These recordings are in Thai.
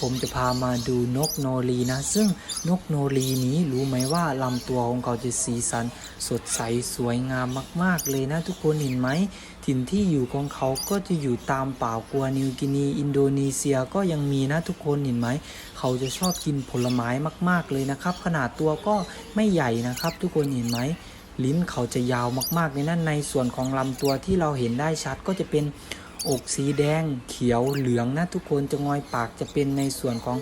ผมจะพามาดูนกโนรีนะ ซึ่งนกโนรีนี้รู้ไหมว่าลำตัวของเขาจะสีสัน สดใสสวยงามมาก ๆ เลยนะทุกคนเห็นไหมถิ่นที่อยู่ของเขาก็จะอยู่ตามป่ากัวนิวกินี อินโดนีเซียก็ยังมีนะทุกคนเห็นไหม เขาจะชอบกินผลไม้มาก ๆ เลยนะครับ ขนาดตัวก็ไม่ใหญ่นะครับ ทุกคนเห็นไหมลิ้นเขาจะยาวมากๆเลยนะในส่วนของลำตัวที่เราเห็นได้ชัดก็จะเป็น อกสีแดงเขียวเหลืองนะทุกคนจะงอยปากจะเป็นในส่วนของ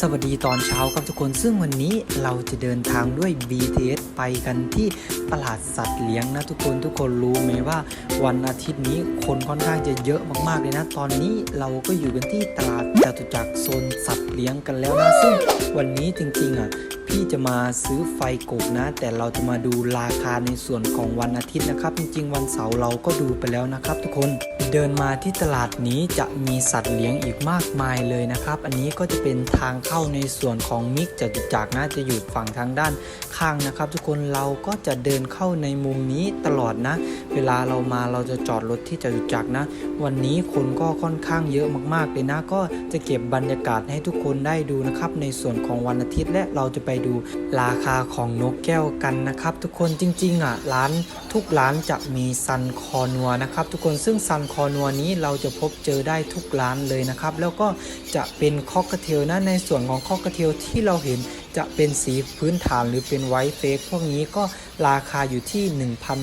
สวัสดีตอนเช้าครับทุกคน ซึ่งวันนี้เราจะเดินทางด้วย BTS ไปกันที่ตลาดสัตว์เลี้ยงนะทุกคนทุกคนรู้ไหมว่าวันอาทิตย์นี้คนค่อนข้างจะเยอะมากๆเลยนะ ตอนนี้เราก็อยู่กันที่ตลาดจตุจักรโซนสัตว์เลี้ยงกันแล้วนะซึ่งวันนี้จริงๆอะพี่จะมาซื้อไฟกบนะ แต่เราจะมาดูราคาในส่วนของวันอาทิตย์นะครับ จริง ๆ วันเสาร์เราก็ดูไปแล้วนะครับ ทุกคนเดินมาที่ตลาดนี้จะมีสัตว์เลี้ยงอีกมากมายเลยนะครับ อันนี้ก็จะเป็นทางเข้าในส่วนของมิกจตุจักรนะจะอยู่ฝั่งทางด้านข้างนะครับ ทุกคนเราก็จะเดินเข้าในมุมนี้ตลอดนะ เวลาเรามาเราจะจอดรถที่จตุจักรนะ วันนี้คนก็ค่อนข้างเยอะมากๆเลยนะ ก็จะเก็บบรรยากาศให้ทุกคนได้ดูนะครับ ในส่วนของวันอาทิตย์และเราจะไปดูราคาของนกแก้วกันนะครับ ทุกคนจริงๆอะร้านทุกร้านจะมีซันคอนัวนะครับ ทุกคนซึ่งซันคอนัวนี้เราจะพบเจอได้ทุกร้านเลยนะครับ แล้วก็จะเป็นคอกเทลนะในส่วนของคอกเทลที่เราเห็น จะเป็นสีพื้นฐานหรือเป็นไวท์เฟกพวกนี้ก็ราคาอยู่ที่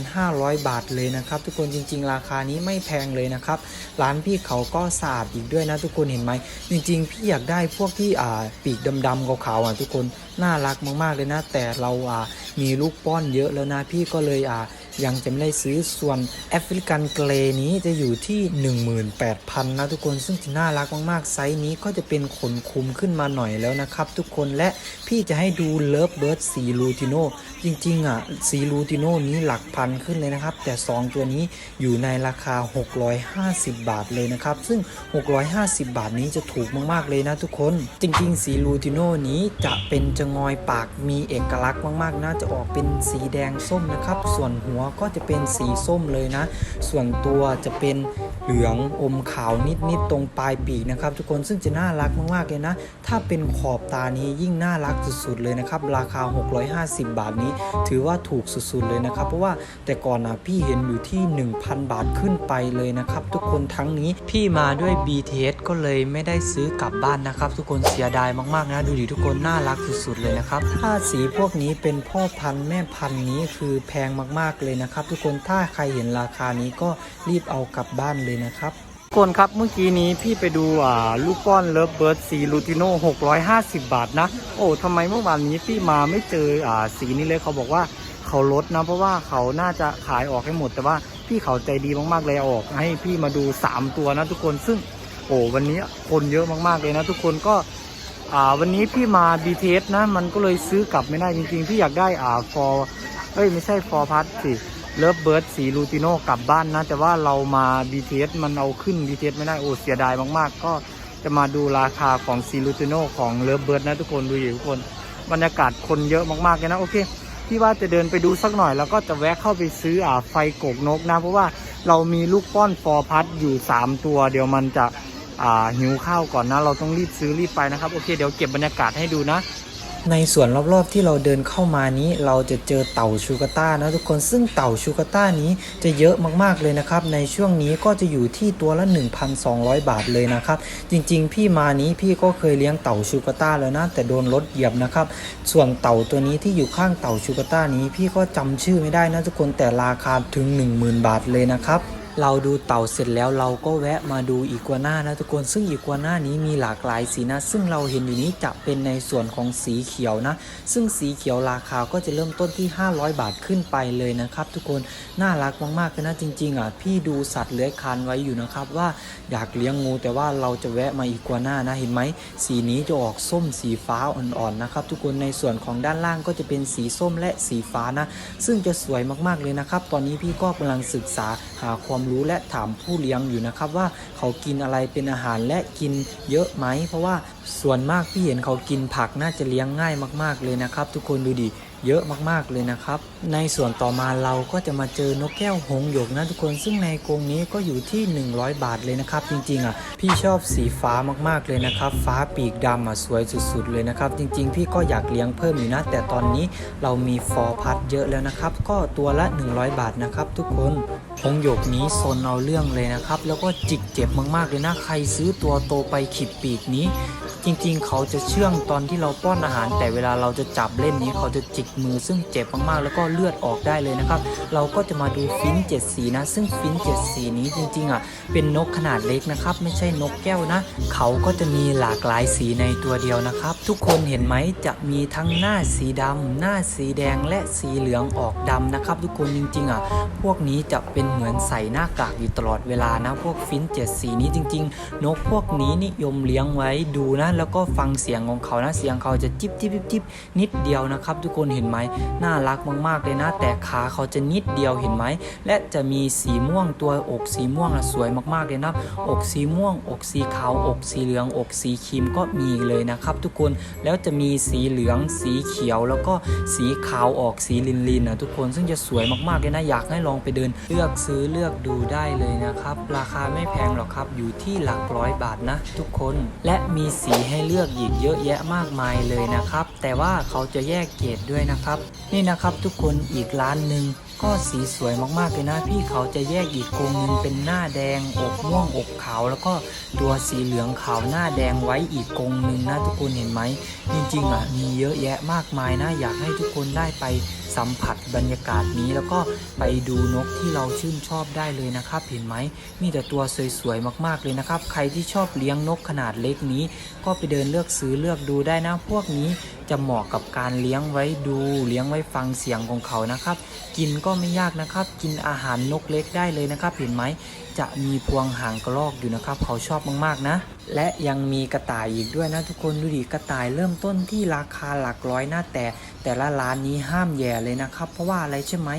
1,500 บาทเลยนะครับ ทุกคนจริง ๆ ราคานี้ไม่แพงเลยนะครับ ร้านพี่เขาก็สะอาดอีกด้วยนะทุกคนเห็นไหมจริง ๆ พี่อยากได้พวกที่อ่าปีกดำๆขาวๆอะทุกคนน่ารักมากๆเลยนะ แต่เราอ่ามีลูกป้อนเยอะแล้วนะพี่ก็เลยอ่า ยังจะไม่ได้ซื้อส่วนแอฟริกันเกรนี้จะอยู่ที่ 18,000 นะทุกคนซึ่งจะน่ารักมากๆ ไซส์นี้ก็จะเป็นขนคุมขึ้นมาหน่อยแล้วนะครับ ทุกคนและพี่จะให้ดูเลิฟเบิร์ดสีลูติโนจริงๆอะสีลูติโนนี้หลักพันขึ้นเลยนะครับ แต่ 2 ตัวนี้อยู่ในราคา 650 บาทเลยนะครับ ซึ่ง 650 บาทนี้จะถูกมากๆเลยนะทุกคน จริงๆ สีลูติโนนี้จะเป็นจงอยปากมีเอกลักษณ์มากๆนะจะออกเป็นสีแดงส้มนะครับ ส่วนหัวก็จะเป็นสีส้มเลยนะ ส่วนตัวจะเป็นเหลืองอมขาวนิดๆตรงปลายปีกนะครับ ทุกคนซึ่งจะน่ารักมากๆเลยนะ ถ้าเป็นขอบตานี้ยิ่งน่ารักสุดๆเลยนะครับ ราคา 650 บาทนี้ ถือว่าถูกสุดๆเลยนะครับ เพราะว่าแต่ก่อนนะพี่เห็นอยู่ที่ 1,000 บาทขึ้นไปเลยนะครับ ทุกคนทั้งนี้พี่มาด้วย BTS ก็เลยไม่ได้ซื้อกลับบ้านนะครับ ทุกคนเสียดายมากๆนะดูดิทุกคนน่ารักสุดๆเลยนะครับถ้าสีพวกนี้เป็นพ่อพันธุ์แม่พันธุ์นี้คือแพงมากๆเลยนะครับ ทุกคนถ้าใครเห็นราคานี้ก็รีบเอากลับบ้านเลยนะครับทุกคนครับเมื่อกี้นี้พี่ไปดูอ่าลูกก้อนเลิฟเบิร์ดสีลูติโน่650 บาทนะ โอ้ทำไมเมื่อวานนี้พี่มาไม่เจออ่าสีนี้เลยเขาบอกว่าเขาลดนะ เพราะว่าเขาน่าจะขายออกให้หมด แต่ว่าพี่เขาใจดีมากๆเลยเอาออก ให้พี่มาดู 3 ตัวนะทุกคนซึ่งโอ้วันนี้คนเยอะมากๆเลยนะ ทุกคนก็อ่าวันนี้พี่มา BTS นะ มันก็เลยซื้อกลับไม่ได้จริงๆ พี่อยากได้อ่าฟอร์ เอ้ย ไม่ใช่ฟอร์พัทสิเลิฟเบิร์ดสีลูติโน่กลับบ้านนะ แต่ว่าเรามา BTS มันเอาขึ้น BTS ไม่ได้โอ้เสียดายมากๆ ก็จะมาดูราคาของสีลูติโน่ของเลิฟเบิร์ดนะทุกคนดูอยู่ทุกคนบรรยากาศคนเยอะมากๆเลยนะ โอเคพี่ว่าจะเดินไปดูสักหน่อย แล้วก็จะแวะเข้าไปซื้ออ่าไฟโกกนกนะ เพราะว่าเรามีลูกป้อนฟอร์พัดอยู่ 3 ตัว เดี๋ยวมันจะอ่าหิวข้าวก่อนนะ เราต้องรีบซื้อรีบไปนะครับ โอเค เดี๋ยวเก็บบรรยากาศให้ดูนะ ในส่วนรอบๆที่เราเดินเข้ามานี้ เราจะเจอเต่าชูกาต้านะทุกคนซึ่งเต่าชูกาต้านี้จะเยอะมากๆเลยนะครับ ในช่วงนี้ก็จะอยู่ที่ตัวละ 1,200 บาทเลยนะครับ จริงๆ พี่มานี้พี่ก็เคยเลี้ยงเต่าชูกาต้าแล้วนะแต่โดนรถเหยียบนะครับ ส่วนเต่าตัวนี้ที่อยู่ข้างเต่าชูกาต้านี้ พี่ก็จำชื่อไม่ได้นะทุกคนแต่ราคาถึง 10,000 บาทเลยนะครับ เราดูเต่าเสร็จแล้วเราก็แวะมาดูอีกัวน่านะทุกคนซึ่งอีกัวน่านี้มีหลากหลายสีนะ ซึ่งเราเห็นอยู่นี้จะเป็นในส่วนของสีเขียวนะ ซึ่งสีเขียวราคาก็จะเริ่มต้นที่ 500 บาทขึ้นไปเลยนะครับ ทุกคนน่ารักมากๆเลยนะจริงๆอะพี่ดูสัตว์เลื้อยคลานไว้อยู่นะครับว่าอยากเลี้ยงงู แต่ว่าเราจะแวะมาอีกัวน่านะเห็นไหมสีนี้จะออกส้มสีฟ้าอ่อนๆนะครับทุกคนในส่วนของด้านล่างก็จะเป็นสีส้มและสีฟ้านะ ซึ่งจะสวยมากๆเลยนะครับตอนนี้พี่ก็กำลังศึกษาหาความรู้และถามผู้เลี้ยงอยู่นะครับว่าเขากินอะไรเป็นอาหารและกินเยอะไหม เพราะว่าส่วนมากพี่เห็นเขากินผักน่าจะเลี้ยงง่ายมาก ๆเลยนะครับ ทุกคนดูดิ เยอะมากๆเลยนะครับ ในส่วนต่อมาเราก็จะมาเจอนกแก้วหงหยกนะทุกคนซึ่งในกรงนี้ก็อยู่ที่ 100 บาทเลยนะครับ จริงๆอะพี่ชอบสีฟ้ามากๆเลยนะครับ ฟ้าปีกดำอะสวยสุดๆเลยนะครับ จริงๆ พี่ก็อยากเลี้ยงเพิ่มอยู่นะ แต่ตอนนี้เรามีฟอร์พัดเยอะแล้วนะครับ ก็ตัวละ 100 บาทนะครับ ทุกคนหงหยกนี้โซนเอาเรื่องเลยนะครับ แล้วก็จิกเจ็บมากๆเลยนะใครซื้อตัวโตไปขีดปีกนี้ จริงๆ เขาจะเชื่องตอนที่เราป้อนอาหาร แต่เวลาเราจะจับเล่นนี้เขาจะจิกมือซึ่งเจ็บมากๆ แล้วก็เลือดออกได้เลยนะครับ เราก็จะมาดูฟินเจ็ดสีนะ ซึ่งฟินเจ็ดสีนี้จริงๆอะเป็นนกขนาดเล็กนะครับ ไม่ใช่นกแก้วนะ เขาก็จะมีหลากหลายสีในตัวเดียวนะครับ ทุกคนเห็นไหมจะมีทั้งหน้าสีดำหน้าสีแดงและสีเหลืองออกดำนะครับ ทุกคนจริงๆอะพวกนี้จะเป็นเหมือนใส่หน้ากากอยู่ตลอดเวลานะพวกฟินเจ็ดสีนี้จริง ๆ นกพวกนี้นิยมเลี้ยงไว้ดูนะ แล้วก็ฟังเสียงของเขานะเสียงเขาจะจิบจิบจิบจิบนิดเดียวนะครับ ทุกคนเห็นไหมน่ารักมากๆเลยนะ แต่ขาเขาจะนิดเดียวเห็นไหมและจะมีสีม่วงตัวอกสีม่วงอะสวยมากๆเลยนะอกสีม่วง อกสีขาวอกสีเหลือง อกสีครีมก็มีเลยนะครับ ทุกคนแล้วจะมีสีเหลืองสีเขียวแล้วก็สีขาวออกสีลินลินนะทุกคนซึ่งจะสวยมากๆเลยนะอยากให้ลองไปเดิน เลือกซื้อเลือกดูได้เลยนะครับ ราคาไม่แพงหรอกครับอยู่ที่หลักร้อยบาทนะ ทุกคนและมีสีให้เลือกอีกเยอะแยะมากมายเลยนะครับ แต่ว่าเขาจะแยกเกรดด้วยนะครับ นี่นะครับทุกคนอีกร้านหนึ่งก็สีสวยมากๆเลยนะ พี่เขาจะแยกอีกกรงหนึงเป็นหน้าแดงอกม่วงอกขาว แล้วก็ตัวสีเหลืองขาวหน้าแดงไว้อีกกรงหนึ่งนะทุกคนเห็นไหมจริงๆอะมีเยอะแยะมากมายนะ อยากให้ทุกคนได้ไปสัมผัสบรรยากาศนี้ แล้วก็ไปดูนกที่เราชื่นชอบได้เลยนะครับ เห็นไหมมีแต่ตัวสวยๆมากๆเลยนะครับ ใครที่ชอบเลี้ยงนกขนาดเล็กนี้ ก็ไปเดินเลือกซื้อเลือกดูได้นะพวกนี้จะเหมาะกับการเลี้ยงไว้ดู เลี้ยงไว้ฟังเสียงของเขานะครับ กินก็ไม่ยากนะครับ กินอาหารนกเล็กได้เลยนะครับเห็นไหม จะมีพวงหางกระรอกอยู่นะครับ เขาชอบมากๆนะ และยังมีกระต่ายอีกด้วยนะทุกคนดูดิกระต่ายเริ่มต้นที่ราคาหลักร้อยนะแต่ แต่ละร้านนี้ห้ามแย่เลยนะครับ เพราะว่าอะไรใช่ไหม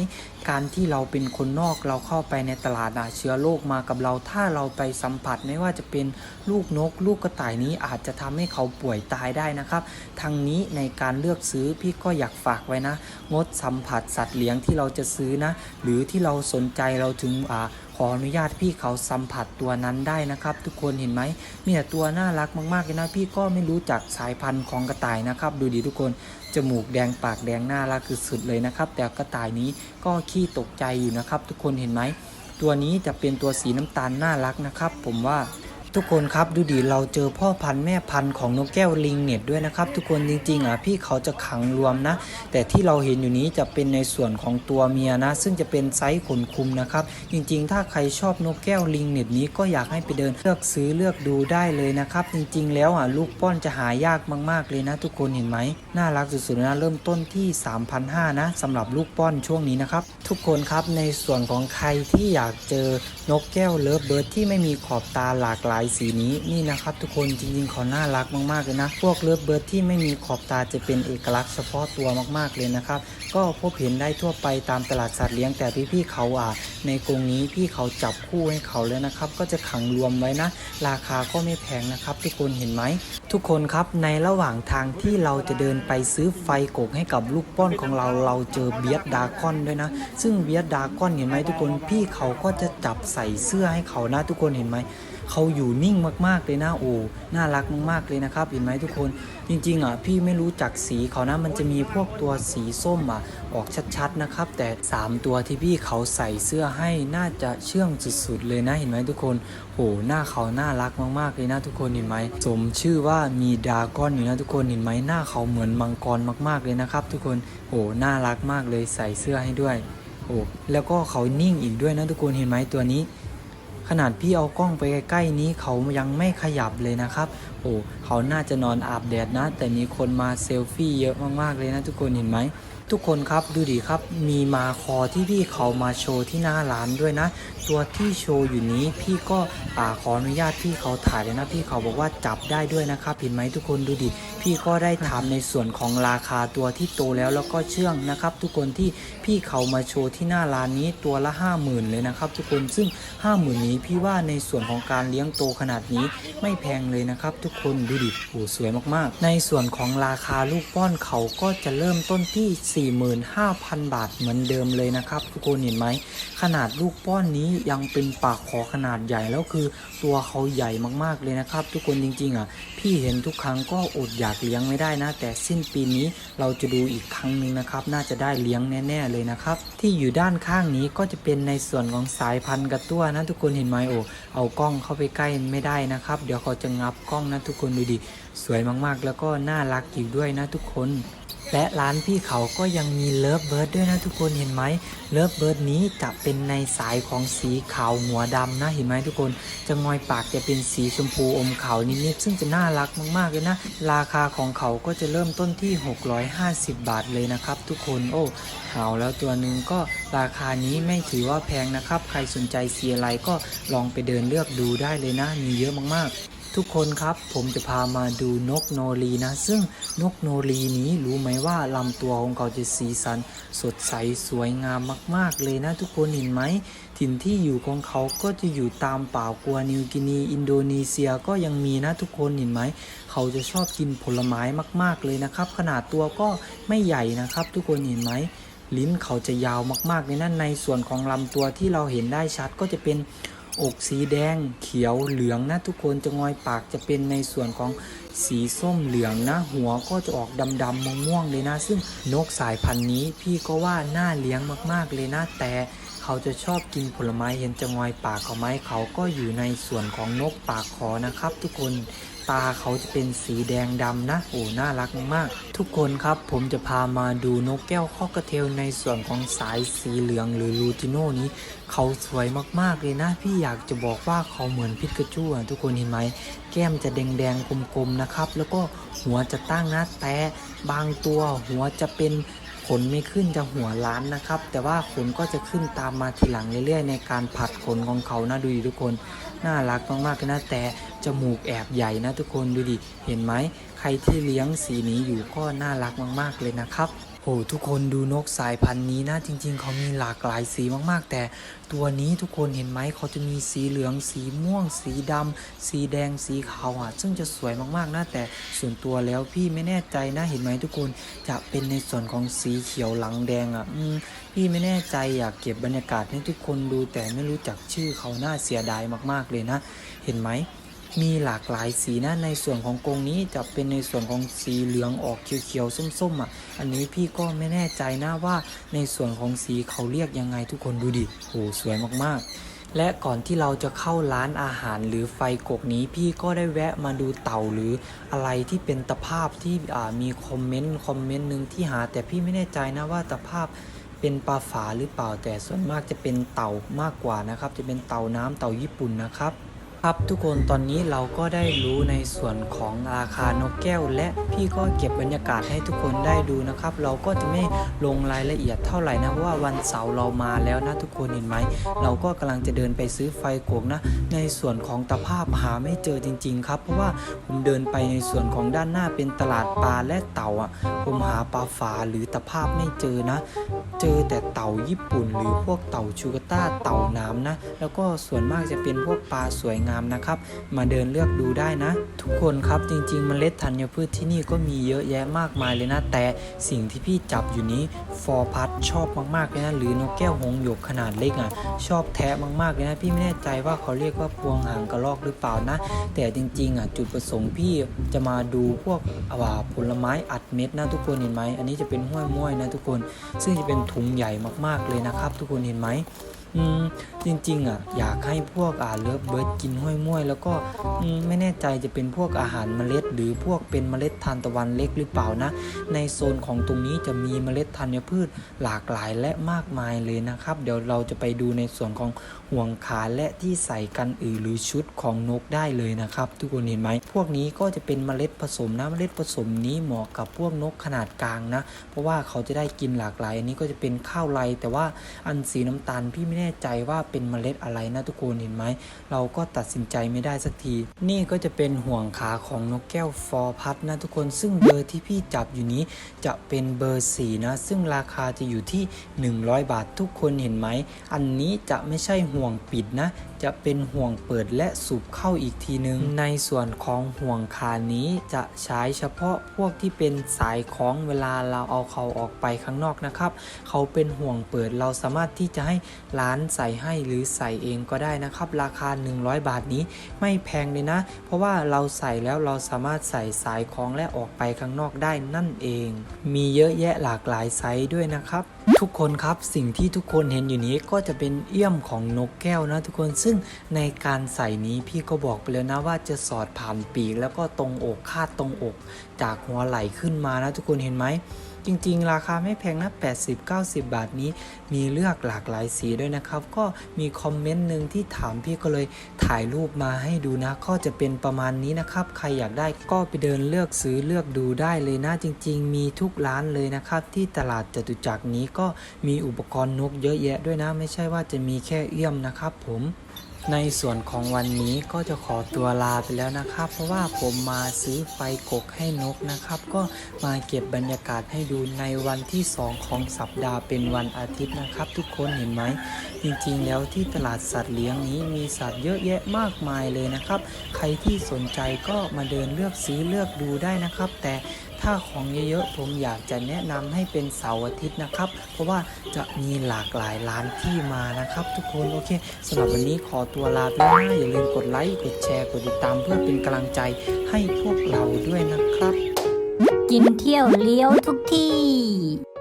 การที่เราเป็นคนนอกเราเข้าไปในตลาดนะเชื้อโรคมากับเรา ถ้าเราไปสัมผัสไม่ว่าจะเป็นลูกนก ลูกกระต่ายนี้อาจจะทำให้เขาป่วยตายได้นะครับทางนี้ในการเลือกซื้อพี่ก็อยากฝากไว้นะ งดสัมผัสสัตว์เลี้ยงที่เราจะซื้อนะ หรือที่เราสนใจเราถึงอ่า ขออนุญาตพี่เขาสัมผัสตัวนั้นได้นะครับ ทุกคนเห็นไหมมีแต่ตัวน่ารักมากๆเลยนะพี่ก็ไม่รู้จักสายพันธุ์ของกระต่ายนะครับ ดูดีทุกคนจมูกแดงปากแดงน่ารักคือสุดเลยนะครับ แต่กระต่ายนี้ก็ขี้ตกใจอยู่นะครับ ทุกคนเห็นไหมตัวนี้จะเป็นตัวสีน้ำตาลน่ารักนะครับ ผมว่า ทุกคนครับดูดิเราเจอพ่อพันธุ์แม่พันธุ์ของนกแก้วลิงเน็ตด้วยนะครับ ทุกคนจริงๆอะพี่เขาจะขังรวมนะ แต่ที่เราเห็นอยู่นี้จะเป็นในส่วนของตัวเมียนะ ซึ่งจะเป็นไซส์ขนคุมนะครับ จริงๆ ถ้าใครชอบนกแก้วลิงเน็ตนี้ก็อยากให้ไปเดินเลือกซื้อเลือกดูได้เลยนะครับ จริงๆ แล้วอะลูกป้อนจะหายากมากๆเลยนะ ทุกคนเห็นไหมน่ารักสุดๆนะเริ่มต้นที่ 3,500นะสำหรับลูกป้อนช่วงนี้นะครับทุกคนครับในส่วนของใครที่อยากเจอนกแก้วเลิฟเบิร์ดที่ไม่มีขอบตาหลากหลายสีนี้นี่นะครับทุกคนจริงๆเขาน่ารักมากๆเลยนะ พวกเลิฟเบิร์ดที่ไม่มีขอบตาจะเป็นเอกลักษณ์เฉพาะตัวมากๆเลยนะครับ ก็พบเห็นได้ทั่วไปตามตลาดสัตว์เลี้ยงแต่พี่ๆเขาอะในกรงนี้พี่เขาจับคู่ให้เขาเลยนะครับ ก็จะขังรวมไว้นะ ราคาก็ไม่แพงนะครับทุกคนเห็นไหมทุกคนครับในระหว่างทางที่เราจะเดินไปซื้อไฟกกให้กับลูกป้อนของเราเราเจอเบียดดากอนด้วยนะ ซึ่งเบียดดากอนเห็นไหมทุกคนพี่เขาก็จะจับใส่เสื้อให้เขานะทุกคนเห็นไหม เขาอยู่นิ่งมากๆเลยนะโอ้น่ารักมากๆเลยนะครับเห็นไหมทุกคนจริงๆอะพี่ไม่รู้จักสีเขานะมันจะมีพวกตัวสีส้มอะออกชัดๆนะครับแต่ 3 ตัวที่พี่เขาใส่เสื้อให้น่าจะเชื่องสุดๆเลยนะเห็นไหมทุกคนโอ้หน้าเขาน่ารักมากๆเลยนะทุกคนเห็นไหมสมชื่อว่ามีดาก้อนอยู่นะทุกคนเห็นไหมหน้าเขาเหมือนมังกรมากๆเลยนะครับ ทุกคนโอ้น่ารักมากเลยใส่เสื้อให้ด้วยโอ้แล้วก็เขานิ่งอีกด้วยนะทุกคนเห็นไหมตัวนี้ ขนาดพี่เอากล้องไปใกล้ๆนี้เขายังไม่ขยับเลยนะครับ โอ้เขาน่าจะนอนอาบแดดนะ แต่มีคนมาเซลฟี่เยอะมากๆเลยนะทุกคนเห็นไหม ทุกคนครับดูดิครับมีมาคอที่พี่เขามาโชว์ที่หน้าร้านด้วยนะ ตัวที่โชว์อยู่นี้พี่ก็อ่าขออนุญาตพี่เขาถ่ายเลยนะพี่เขาบอกว่าจับได้ด้วยนะครับเห็นไหมทุกคนดูดิพี่ก็ได้ถามในส่วนของราคาตัวที่โตแล้วแล้วก็เชื่องนะครับ ทุกคนที่พี่เขามาโชว์ที่หน้าร้านนี้ตัวละ 5 0,000 เลยนะครับ ทุกคนซึ่ง 5 0,000 นี้พี่ว่าในส่วนของการเลี้ยงโตขนาดนี้ไม่แพงเลยนะครับ ทุกคนดูดูดิโอ้สวยมากๆ ในส่วนของราคาลูกป้อนเขาก็จะเริ่มต้นที่45,000 บาทเหมือนเดิมเลยนะครับ ทุกคนเห็นไหม ขนาดลูกป้อนนี้ยังเป็นปากขอขนาดใหญ่แล้วคือตัวเขาใหญ่มากๆเลยนะครับ ทุกคนจริงๆอะพี่เห็นทุกครั้งก็อดอยากเลี้ยงไม่ได้นะ แต่สิ้นปีนี้เราจะดูอีกครั้งหนึ่งนะครับ น่าจะได้เลี้ยงแน่ ๆเลยนะครับ ที่อยู่ด้านข้างนี้ก็จะเป็นในส่วนของสายพันธุ์กระตั้วนะ ทุกคนเห็นไหมโอ้เอากล้องเข้าไปใกล้ไม่ได้นะครับ เดี๋ยวเขาจะงับกล้องนะทุกคนดูดิสวยมากๆ แล้วก็น่ารักอีกด้วยนะทุกคน และร้านพี่เขาก็ยังมีเลิฟเบิร์ดด้วยนะทุกคนเห็นไหมเลิฟเบิร์ดนี้จะเป็นในสายของสีขาวหัวดำนะเห็นไหมทุกคนจะงอยปากจะเป็นสีชมพูอมขาวนิดๆซึ่งจะน่ารักมากๆเลยนะ ราคาของเขาก็จะเริ่มต้นที่ 650 บาทเลยนะครับ ทุกคนโอ้หาแล้วตัวหนึ่งก็ราคานี้ไม่ถือว่าแพงนะครับ ใครสนใจสีอะไรก็ลองไปเดินเลือกดูได้เลยนะมีเยอะมากๆ ทุกคนครับผมจะพามาดูนกโนรีนะ ซึ่งนกโนรีนี้รู้ไหมว่าลำตัวของเขาจะสีสัน สดใสสวยงามมาก ๆ เลยนะ ทุกคนเห็นไหมถิ่นที่อยู่ของเขาก็จะอยู่ตามป่ากัวนิวกินี อินโดนีเซียก็ยังมีนะทุกคนเห็นไหมเขาจะชอบกินผลไม้มาก ๆ เลยนะครับ ขนาดตัวก็ไม่ใหญ่นะครับ ทุกคนเห็นไหมลิ้นเขาจะยาวมากๆเลยนะในส่วนของลำตัวที่เราเห็นได้ชัดก็จะเป็น อกสีแดงเขียวเหลืองนะทุกคนจะงอยปากจะเป็นในส่วนของสีส้มเหลืองนะ หัวก็จะออกดำๆม่วงๆเลยนะ ซึ่งนกสายพันธุ์นี้พี่ก็ว่าน่าเลี้ยงมากๆเลยนะ แต่เขาจะชอบกินผลไม้เห็นจะงอยปากเขาไหมเขาก็อยู่ในส่วนของนกปากคอนะครับ ทุกคน ตาเขาจะเป็นสีแดงดำนะโอ้น่ารักมาก ทุกคนครับผมจะพามาดูนกแก้วข้อกระเทลในส่วนของสายสีเหลืองหรือลูติโนนี้ เขาสวยมากๆเลยนะ พี่อยากจะบอกว่าเขาเหมือนพิกาจูอะทุกคนเห็นไหม แก้มจะแดงๆกลมๆนะครับ แล้วก็หัวจะตั้งนะแต่บางตัวหัวจะเป็น ขนไม่ขึ้นจะหัวล้านนะครับ แต่ว่าขนก็จะขึ้นตามมาทีหลังเรื่อยๆ ในการผัดขนของเขานะดูดิทุกคนน่ารักมากๆเลยนะแต่จมูกแอบใหญ่นะทุกคนดูดิเห็นไหมใครที่เลี้ยงสีนี้อยู่ก็น่ารักมาก ๆเลยนะครับ โอ้ทุกคนดูนกสายพันธุ์นี้นะจริง ๆ เขามีหลากหลายสีมากๆ แต่ตัวนี้ทุกคนเห็นไหมเขาจะมีสีเหลือง สีม่วง สีดำสีแดงสีขาวอะ ซึ่งจะสวยมากๆนะแต่ส่วนตัวแล้วพี่ไม่แน่ใจนะเห็นไหมทุกคนจะเป็นในส่วนของสีเขียวหลังแดงอะอพี่ไม่แน่ใจอยากเก็บบรรยากาศให้ทุกคนดูแต่ไม่รู้จักชื่อเขาน่าเสียดายมากๆเลยนะ เห็นไหม มีหลากหลายสีนะในส่วนของกรงนี้จะเป็นในส่วนของสีเหลืองออกเขียวๆส้มๆอะ อันนี้พี่ก็ไม่แน่ใจนะว่าในส่วนของสีเขาเรียกยังไงทุกคนดูดิโหสวยมากๆและก่อนที่เราจะเข้าร้านอาหารหรือไฟกกนี้พี่ก็ได้แวะมาดูเต่าหรืออะไรที่เป็นตะภาพที่มีคอมเมนต์คอมเมนต์หนึ่งที่หา แต่พี่ไม่แน่ใจนะว่าตะภาพเป็นปลาฝาหรือเปล่าแต่ส่วนมากจะเป็นเต่ามากกว่านะครับ จะเป็นเต่าน้ำเต่าญี่ปุ่นนะครับ ครับทุกคนตอนนี้เราก็ได้รู้ในส่วนของราคานกแก้ว และพี่ก็เก็บบรรยากาศให้ทุกคนได้ดูนะครับ เราก็จะไม่ลงรายละเอียดเท่าไหร่นะว่าวันเสาร์เรามาแล้วนะทุกคนเห็นไหมเราก็กำลังจะเดินไปซื้อไฟโกกนะ ในส่วนของตะภาพหาไม่เจอจริง ๆ ครับ เพราะว่าผมเดินไปในส่วนของด้านหน้าเป็นตลาดปลาและเต่าอะผมหาปลาฝาหรือตะภาพไม่เจอนะ เจอแต่เต่าญี่ปุ่น หรือพวกเต่าชูกาต้าเต่าน้ำนะ แล้วก็ส่วนมากจะเป็นพวกปลาสวยงามนะครับ มาเดินเลือกดูได้นะ ทุกคนครับจริงๆเมล็ดธัญพืชที่นี่ก็มีเยอะแยะมากมายเลยนะ แต่สิ่งที่พี่จับอยู่นี้ฟอร์พัดชอบมากๆเลยนะหรือนกแก้วหงหยกขนาดเล็กอะชอบแทะมากๆเลยนะพี่ไม่แน่ใจว่าเขาเรียกว่าพวงหางกระรอกหรือเปล่านะ แต่จริงๆอะจุดประสงค์พี่จะมาดูพวกอ่าผลไม้อัดเม็ดนะทุกคนเห็นไหมอันนี้จะเป็นห้วยม้วยนะทุกคน ซึ่งจะเป็นถุงใหญ่มากๆเลยนะครับ ทุกคนเห็นไหม อืมจริงๆอะอยากให้พวกอ่าเลิฟเบิร์ดกินห้วยม้วย แล้วก็ไม่แน่ใจจะเป็นพวกอาหารเมล็ด หรือพวกเป็นเมล็ดทานตะวันเล็กหรือเปล่านะ ในโซนของตรงนี้จะมีเมล็ดธัญพืชหลากหลายและมากมายเลยนะครับ เดี๋ยวเราจะไปดูในส่วนของ ห่วงขาและที่ใส่กันอือหรือชุดของนกได้เลยนะครับ ทุกคนเห็นไหมพวกนี้ก็จะเป็นเมล็ดผสมนะเมล็ดผสมนี้เหมาะกับพวกนกขนาดกลางนะ เพราะว่าเขาจะได้กินหลากหลาย อันนี้ก็จะเป็นข้าวไรแต่ว่าอันสีน้ำตาลพี่ไม่แน่ใจว่าเป็นเมล็ดอะไรนะทุกคนเห็นไหมเราก็ตัดสินใจไม่ได้สักที นี่ก็จะเป็นห่วงขาของนกแก้วฟอร์พัดนะทุกคนซึ่งเบอร์ที่พี่จับอยู่นี้จะเป็นเบอร์4นะซึ่งราคาจะอยู่ที่ 100 บาททุกคนเห็นไหมอันนี้จะไม่ใช่ห่วงห่วงปิดนะ จะจะเป็นห่วงเปิดและสูบเข้าอีกทีหนึ่งในส่วนของห่วงคานนี้จะใช้เฉพาะพวกที่เป็นสายของเวลาเราเอาเขาออกไปข้างนอกนะครับ เขาเป็นห่วงเปิดเราสามารถที่จะให้ร้านใส่ให้หรือใส่เองก็ได้นะครับ ราคา 100 บาทนี้ไม่แพงเลยนะ เพราะว่าเราใส่แล้วเราสามารถใส่สายของและออกไปข้างนอกได้นั่นเอง มีเยอะแยะหลากหลายไซส์ด้วยนะครับ ทุกคนครับสิ่งที่ทุกคนเห็นอยู่นี้ก็จะเป็นเอี้ยมของนกแก้วนะทุกคนซึ่งในการใส่นี้พี่ก็บอกไปแล้วนะว่าจะสอดผ่านปีก แล้วก็ตรงอกคาดตรงอก จากหัวไหล่ขึ้นมานะทุกคนเห็นไหมจริงๆ ราคาไม่แพงนะ 80-90 บาทนี้ มีเลือกหลากหลายสีด้วยนะครับ ก็มีคอมเมนต์หนึ่งที่ถามพี่ก็เลยถ่ายรูปมาให้ดูนะ ก็จะเป็นประมาณนี้นะครับ ใครอยากได้ก็ไปเดินเลือกซื้อเลือกดูได้เลยนะ จริง ๆ มีทุกร้านเลยนะครับ ที่ตลาดจตุจักรนี้ก็มีอุปกรณ์นกเยอะแยะด้วยนะ ไม่ใช่ว่าจะมีแค่เอื้อมนะครับผม ในส่วนของวันนี้ก็จะขอตัวลาไปแล้วนะครับ เพราะว่าผมมาซื้อไฟกกให้นกนะครับ ก็มาเก็บบรรยากาศให้ดูในวันที่ 2 ของสัปดาห์เป็นวันอาทิตย์นะครับ ทุกคนเห็นไหม จริงๆ แล้วที่ตลาดสัตว์เลี้ยงนี้มีสัตว์เยอะแยะมากมายเลยนะครับ ใครที่สนใจก็มาเดินเลือกซื้อเลือกดูได้นะครับ แต่ ถ้าของเยอะๆผมอยากจะแนะนำให้เป็นเสาร์อาทิตย์นะครับ เพราะว่าจะมีหลากหลายร้านที่มานะครับ ทุกคนโอเคสำหรับวันนี้ขอตัวลาไปแล้วนะอย่าลืมกดไลค์กดแชร์กดติดตามเพื่อเป็นกำลังใจให้พวกเราด้วยนะครับ กินเที่ยวเลี้ยวทุกที่